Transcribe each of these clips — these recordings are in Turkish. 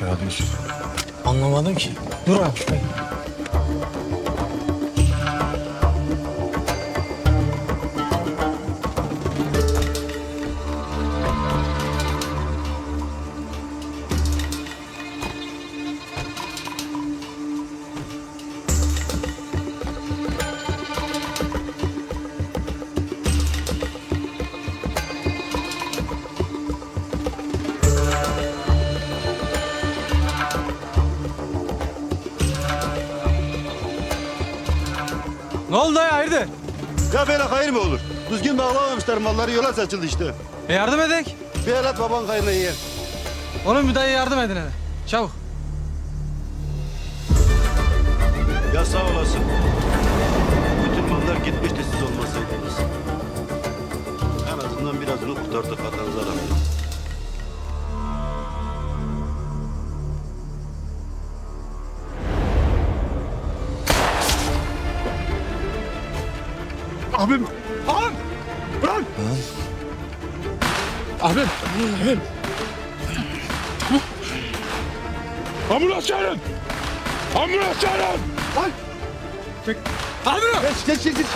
Olmuş herhalde Yusuf. Anlamadım ki. Dur abi. Böyle hayır mı olur? Düzgün bağlamamışlar malları yola saçıldı işte. E yardım edek. Bir el at baban hayrına yer. Onun bir dayı yardım edin hele. Çabuk. Ya sağ olasın. Bütün mallar gitmişti siz olmasaydınız. En azından birazını kurtardık hatanıza rağmen. Abim! Ambulans çağırın! Ambulans çağırın! Ay! Abim! Geç, geç, geç, geç.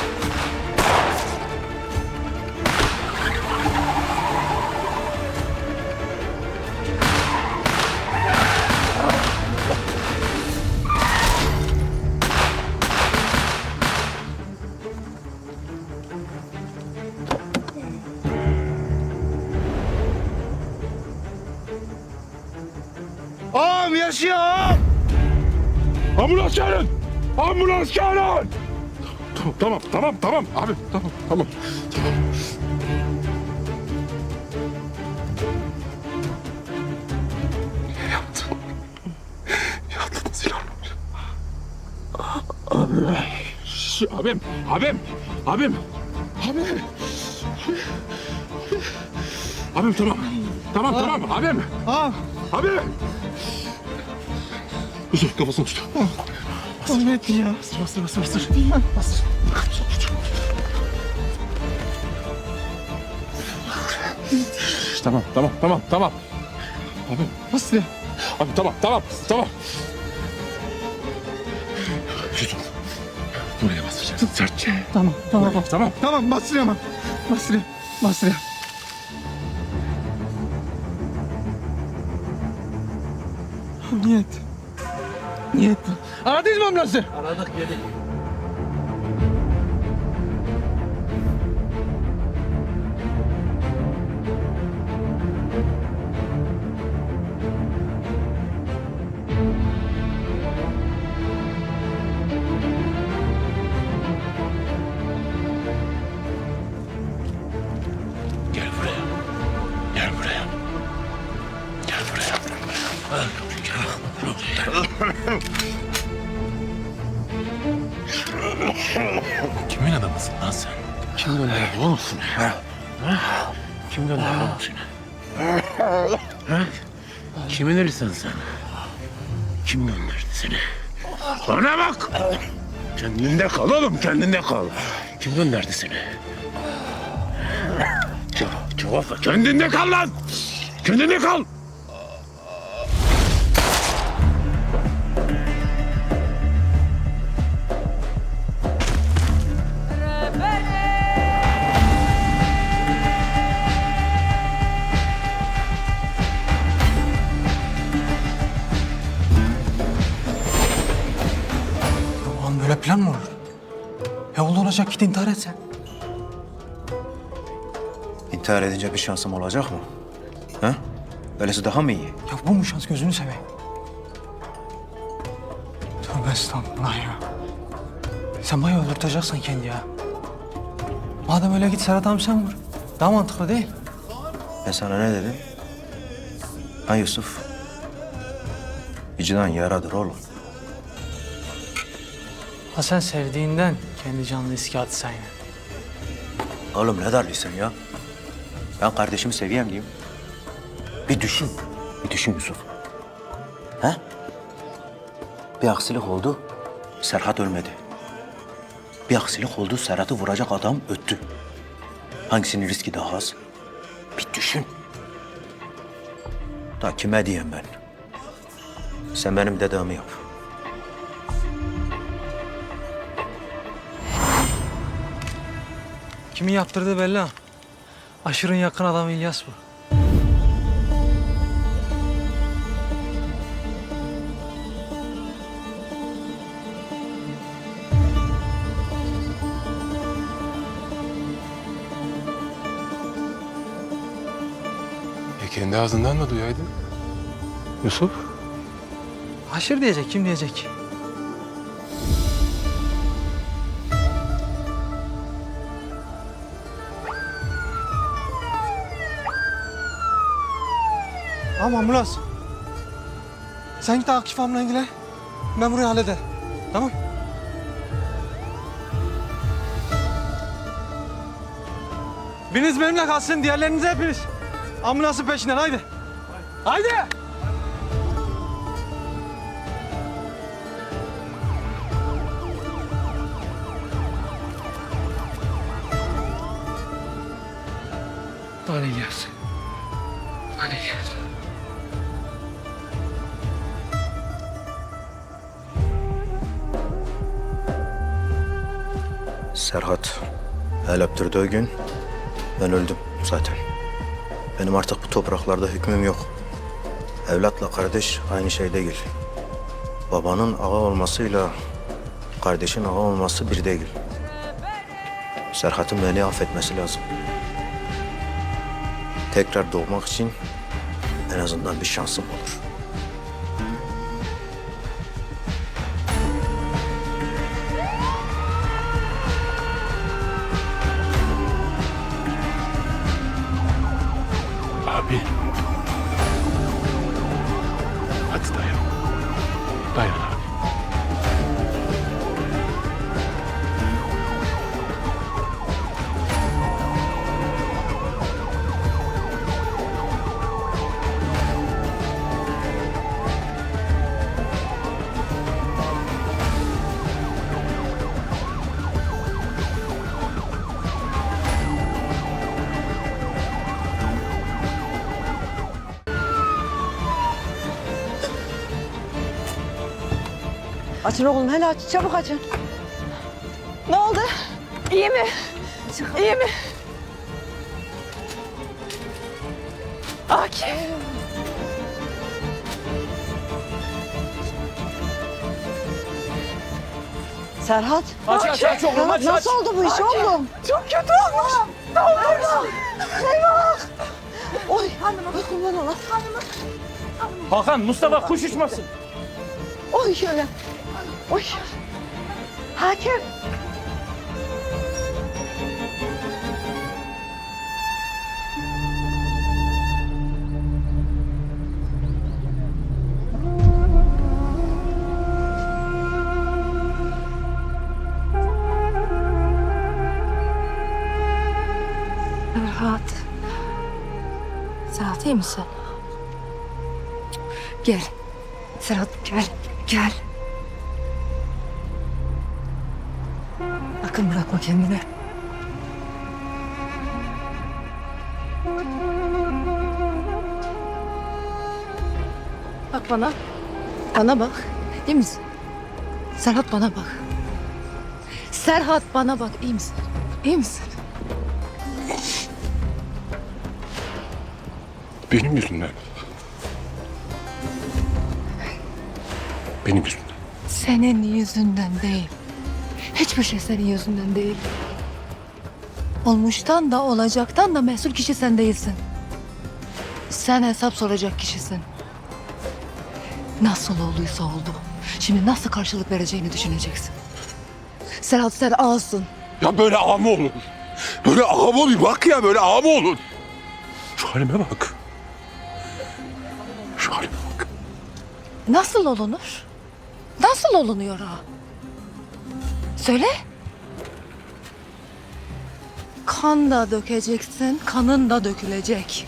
Ambulans çağırın! Ambulans çağırın! Tamam, tamam, tamam, tamam. Abi, tamam, tamam. Tamam. Niye yaptın? Niye atladın silahını? Abi. Abim, abim, abim, abim. Abim tamam. Tamam, tamam, abim. Abim. Yusuf kafasını tut. Ahmet ya. Bastır, bastır, bastır, bastır. Bastır. Tamam, tamam, tamam, tamam. Abi, Bastır. abi tamam, tamam, tamam. Yusuf. Buraya basacaksın sertçe. Tamam, tamam. Tamam, tamam. Tamam bastır ama. Bastır. Bastır. Niyet. Niyet. Aradınız mı ambulansı? Aradık yedik. Kim gönderdi oğlum seni? Ha? Ha? Kim gönderdi oğlum seni? Ha? Kimin elisin sen? Kim gönderdi seni? Bana bak! Kendinde kal oğlum, kendinde kal. Kim gönderdi seni? Cevap, cevap ver. Kendinde kal lan! Kendinde kal! Böyle plan mı olur? Ya oldu olacak git intihar et sen. İntihar edince bir şansım olacak mı? Ha? Öylesi daha mı iyi? Ya bu mu şans gözünü seveyim. Tövbe estağfurullah ya. Sen bayağı öldürteceksin kendi ya. Madem öyle git Serhat abi sen vur. Daha mantıklı değil. Ben sana ne dedim? Ha Yusuf? Vicdan yaradır oğlum. Ha sen sevdiğinden kendi canını riske atsan ya. Oğlum ne darlısın ya? Ben kardeşimi seveyim diyeyim. Bir düşün. Bir düşün Yusuf. Ha? Bir aksilik oldu. Serhat ölmedi. Bir aksilik oldu. Serhat'ı vuracak adam öttü. Hangisinin riski daha az? Bir düşün. Da kime diyeyim ben? Sen benim dedemi yap. Kimin yaptırdığı belli ha. Aşırın yakın adamı İlyas bu. E kendi ağzından da duyaydın. Yusuf. Aşır diyecek kim diyecek? Ama ambulans. Sen git Akif amla ilgilen. Ben burayı hallederim. Tamam? Biriniz benimle kalsın, diğerleriniz hepiniz. Ambulansın peşinden haydi. Haydi. İlyas. Hadi İlyas. Serhat el öptürdüğü gün ben öldüm zaten. Benim artık bu topraklarda hükmüm yok. Evlatla kardeş aynı şey değil. Babanın ağa olmasıyla kardeşin ağa olması bir değil. Serhat'ın beni affetmesi lazım. Tekrar doğmak için en azından bir şansım olur. Açın oğlum hele aç çabuk açın. Ne oldu? İyi mi? İyi mi? Akif. Serhat. Aç aç aç oğlum aç aç. Nasıl oldu bu iş oğlum? Çok kötü olmuş. Ne olmuş? Eyvah. Oy. Oy kurban ola. Hakan Mustafa kuş uçmasın. Oy şöyle. Oy. Hakim. Serhat. Serhat iyi misin? Gel. Serhat gel. Gel. Sakın bırakma kendini. Bak bana. Bana bak. İyi misin? Serhat bana bak. Serhat bana bak. İyi misin? İyi misin? Benim yüzümden. Benim yüzümden. Senin yüzünden değil. Hiçbir şey senin yüzünden değil. Olmuştan da olacaktan da mesul kişi sen değilsin. Sen hesap soracak kişisin. Nasıl olduysa oldu. Şimdi nasıl karşılık vereceğini düşüneceksin. Serhat sen ağasın. Ya böyle ağa mı olur? Böyle ağa mı olur? Bak ya böyle ağa mı olur? Şu halime bak. Şu halime bak. Nasıl olunur? Nasıl olunuyor ağa? Söyle. Kan da dökeceksin, kanın da dökülecek.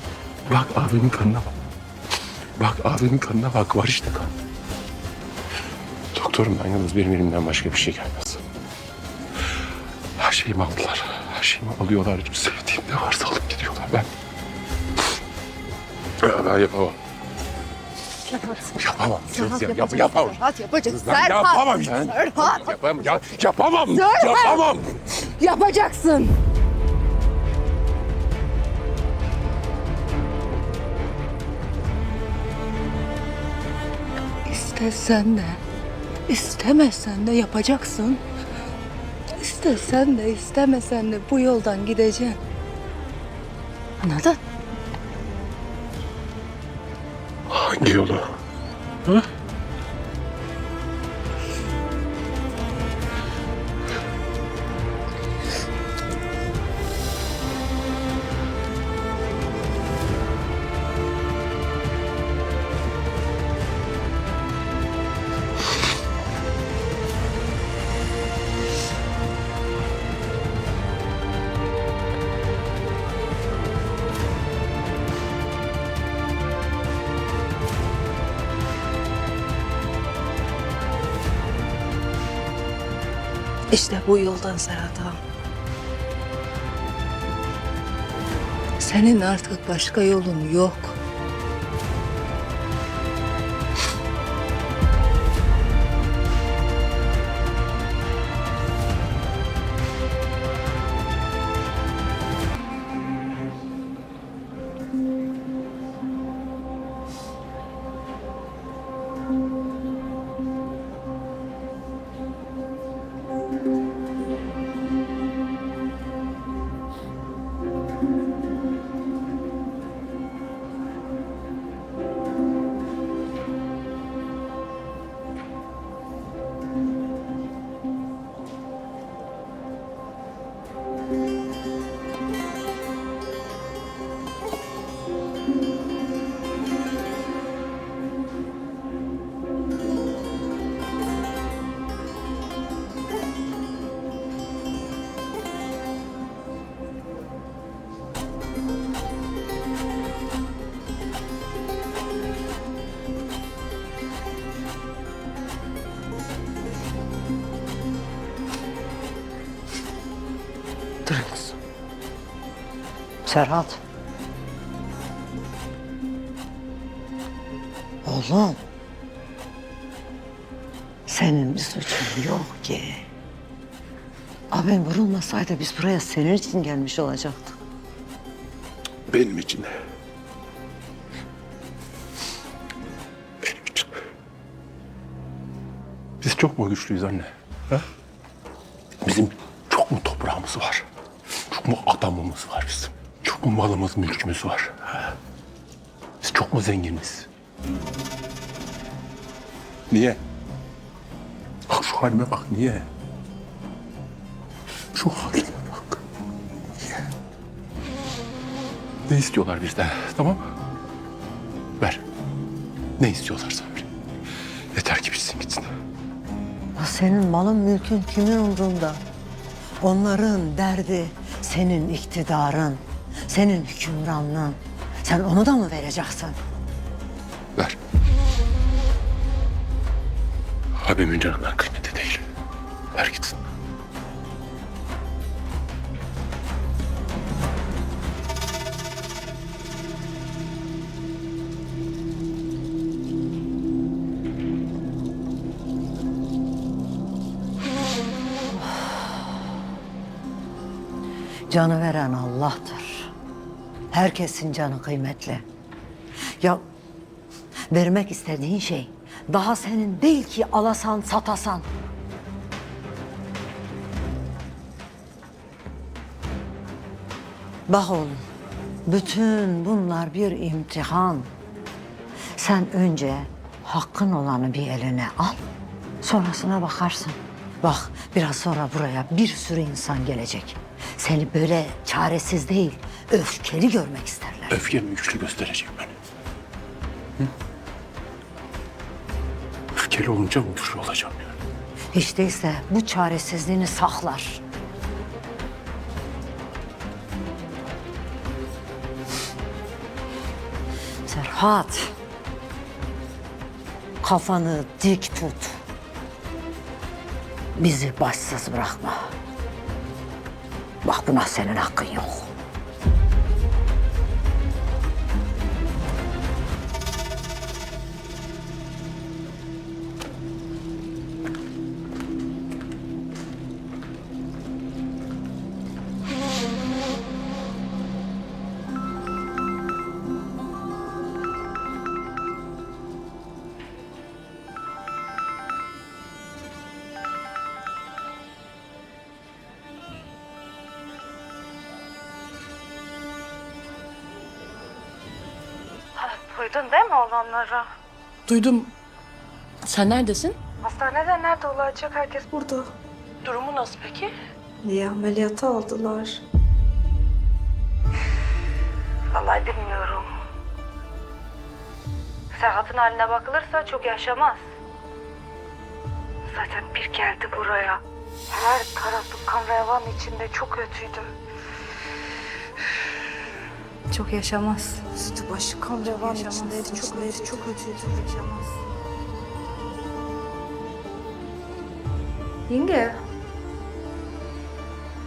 Bak abimin kanına bak. Bak abimin kanına bak. Var işte kan. Doktorum ben yalnız benim elimden başka bir şey gelmez. Her şeyimi aldılar. Her şeyimi alıyorlar. Sevdiğim ne varsa alıp gidiyorlar. Ben... Ben yapamam. Yapamam. Serhat Yap, yapamam. Serhat yapacaksın. Serhat. yapamam. Serhat. Yapamam. Ya, yapamam. Serhat. Yapamam. Yapacaksın. İstesen de, istemesen de yapacaksın. İstesen de, istemesen de bu yoldan gideceksin. Anladın? Yolu? İşte bu yoldan Serhat. Senin artık başka yolun yok. Serhat. Oğlum. Senin bir suçun yok ki. Abim vurulmasaydı biz buraya senin için gelmiş olacaktık. Benim için. Benim için. Biz çok mu güçlüyüz anne? Ha? Bizim çok mu toprağımız var? Çok mu adamımız var bizim? Malımız, mülkümüz var? Biz çok mu zenginiz? Niye? Bak şu halime bak niye? Şu halime bak. Niye? Ne istiyorlar bizden? Tamam mı? Ver. Ne istiyorlarsa ver. Yeter ki bitsin gitsin. Ya senin malın mülkün kimin umrunda? Onların derdi senin iktidarın, senin hükümranlığın. Sen onu da mı vereceksin? Ver. Abimin canından kıymeti değil. Ver gitsin. Canı veren Allah'tır. Herkesin canı kıymetli. Ya vermek istediğin şey daha senin değil ki alasan satasan. Bak oğlum, bütün bunlar bir imtihan. Sen önce hakkın olanı bir eline al, sonrasına bakarsın. Bak biraz sonra buraya bir sürü insan gelecek. Seni böyle çaresiz değil, öfkeli görmek isterler. Öfkemi güçlü gösterecek beni. Hı? Öfkeli olunca mı güçlü olacağım yani? Hiç değilse bu çaresizliğini saklar. Serhat. Kafanı dik tut. Bizi başsız bırakma. Bak buna senin hakkın yok. Duydun değil mi olanları? Duydum. Sen neredesin? Hastanede nerede olacak? Herkes burada. Durumu nasıl peki? Niye ameliyata aldılar? Vallahi bilmiyorum. Serhat'ın haline bakılırsa çok yaşamaz. Zaten bir geldi buraya. Her tarafı kan revan içinde çok kötüydü. Çok yaşamaz. Üstü başı kan revan içindeydi. Çok kötü, çok kötüydü. Yaşamaz. Yenge.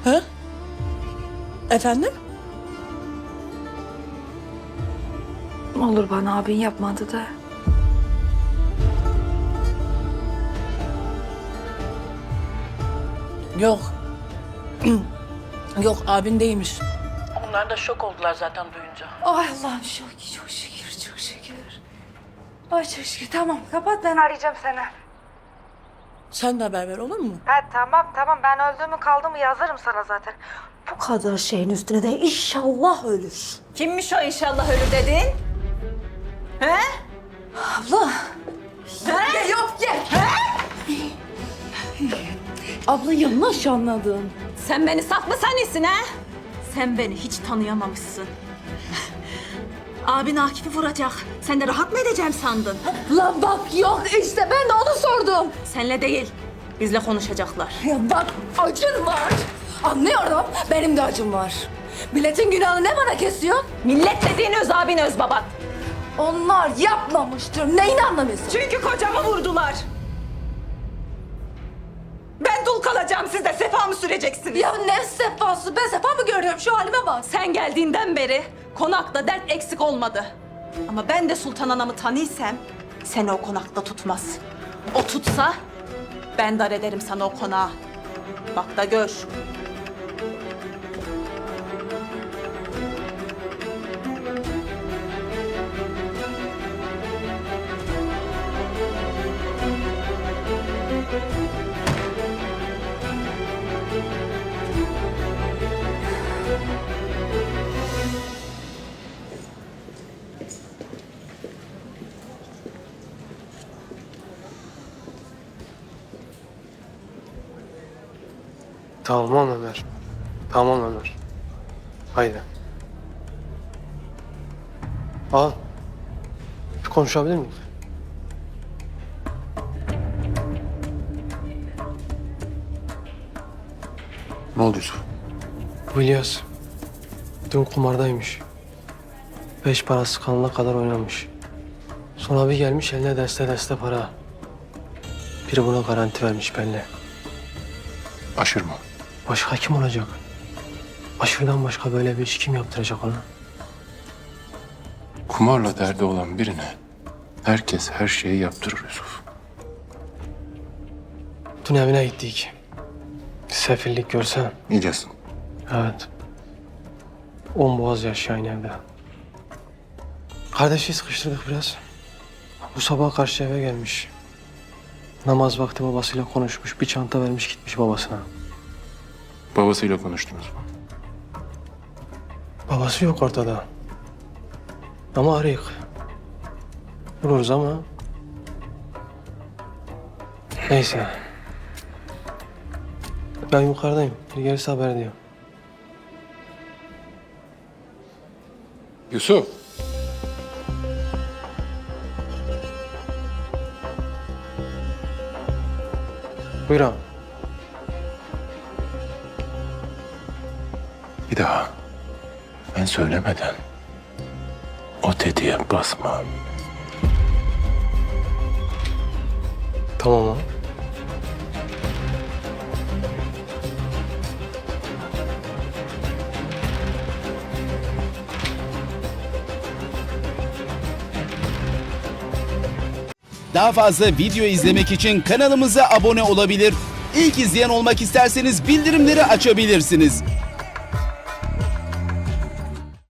Ha? Efendim? Olur bana abin yapmadı da. Yok. Yok abin değilmiş. Onlar da şok oldular zaten duyunca. Ay Allah'ım çok, çok şükür, çok şükür. Ay çok şükür. Tamam kapat ben arayacağım seni. Sen de haber ver olur mu? Ha tamam tamam ben öldüğümü kaldığımı yazarım sana zaten. Bu kadar şeyin üstüne de inşallah ölür. Kimmiş o inşallah ölür dedin? He? Abla. He? Yok gel. Abla yanlış anladın. Sen beni saf mı sanıyorsun ha? Sen beni hiç tanıyamamışsın. Abin Akif'i vuracak. Sen de rahat mı edeceğim sandın? Lan bak yok işte ben de onu sordum. Senle değil, bizle konuşacaklar. Ya bak acın var. Anlıyorum benim de acım var. Milletin günahını ne bana kesiyor? Millet dediğin öz abin öz baban. Onlar yapmamıştır. Neyini anlamıyorsun? Çünkü kocamı vurdular. Kalacağım, siz de sefa mı süreceksiniz? Ya ne sefası? Ben sefa mı görüyorum? Şu halime bak. Sen geldiğinden beri konakta dert eksik olmadı. Ama ben de Sultan Anam'ı tanıysam seni o konakta tutmaz. O tutsa ben dar ederim sana o konağı. Bak da gör. Tamam Ömer. Tamam Ömer. Haydi. Al. Bir konuşabilir miyim? Ne oldu Yusuf? Bu İlyas dün kumardaymış. Beş parası kanına kadar oynamış. Sonra bir gelmiş eline deste deste para. Biri buna garanti vermiş belli. Aşır mı? Başka kim olacak? Aşırıdan başka böyle bir iş kim yaptıracak ona? Kumarla derdi olan birine herkes her şeyi yaptırır Yusuf. Dün evine gittik. Sefillik görsen. İyicesin. Evet. On boğaz yaşayan evde. Kardeşi sıkıştırdık biraz. Bu sabah karşı eve gelmiş. Namaz vakti babasıyla konuşmuş. Bir çanta vermiş gitmiş babasına. Babasıyla konuştunuz mu? Babası yok ortada. Ama arayık. Buluruz ama... Neyse. Ben yukarıdayım. Bir gelirse haber diyor. Yusuf. Buyur ağam. Bir daha ben söylemeden o tetiğe basma. Tamam ağam. Daha fazla video izlemek için kanalımıza abone olabilir. İlk izleyen olmak isterseniz bildirimleri açabilirsiniz.